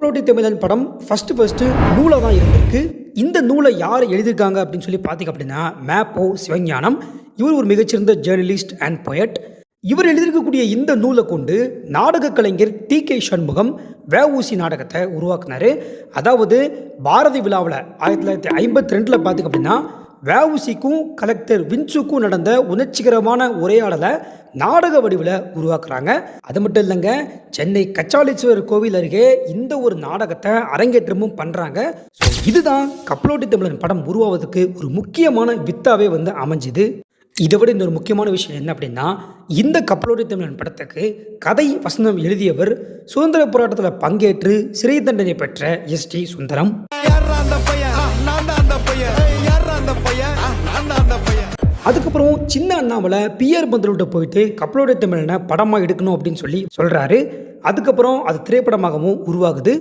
புரோட்டி தமிழன் படம் first first நூலாக தான் இருந்திருக்கு. இந்த நூலை யார் எழுதியிருக்காங்க அப்படின்னு சொல்லி பார்த்தீங்க அப்படின்னா மேப்போ சிவஞானம். இவர் ஒரு மிகச்சிறந்த ஜேர்னலிஸ்ட் அண்ட் பொயட் இவர் எழுதியிருக்கக்கூடிய இந்த நூலை கொண்டு நாடக கலைஞர் டி கே சண்முகம் வேவூசி நாடகத்தை உருவாக்குனாரு. அதாவது பாரதி விழாவில் ஆயிரத்தி தொள்ளாயிரத்தி ஐம்பத்தி ரெண்டில் பார்த்திங்க அப்படின்னா வேவுசிக்கும் கலெக்டர் வின்சுக்கும் நடந்த உணர்ச்சிகரமான உரையாடலை நாடக வடிவில் உருவாக்குறாங்க. அது மட்டும் இல்லைங்க சென்னை கச்சாலீஸ்வரர் கோவில் அருகே இந்த ஒரு நாடகத்தை அரங்கேற்றமும் பண்ணுறாங்க ஸோ இதுதான் கப்பலோட்டி தமிழன் படம் உருவாவதுக்கு ஒரு முக்கியமான வித்தாவே வந்து அமைஞ்சுது. இதை விட இன்னொரு முக்கியமான விஷயம் என்ன அப்படின்னா இந்த கப்பலோடி தமிழன் படத்துக்கு கதை வசனம் எழுதியவர் சுதந்திர போராட்டத்தில் பங்கேற்று சிறை தண்டனை பெற்ற எஸ் டி சுந்தரம். அதுக்கப்புறம் சின்ன அண்ணாமலை பிஆர் பந்தலோட்ட போயிட்டு கப்பலோட தமிழனை படமாக எடுக்கணும் அப்படின்னு சொல்லி சொல்கிறாரு அதுக்கப்புறம் அது திரைப்படமாகவும் உருவாகுது.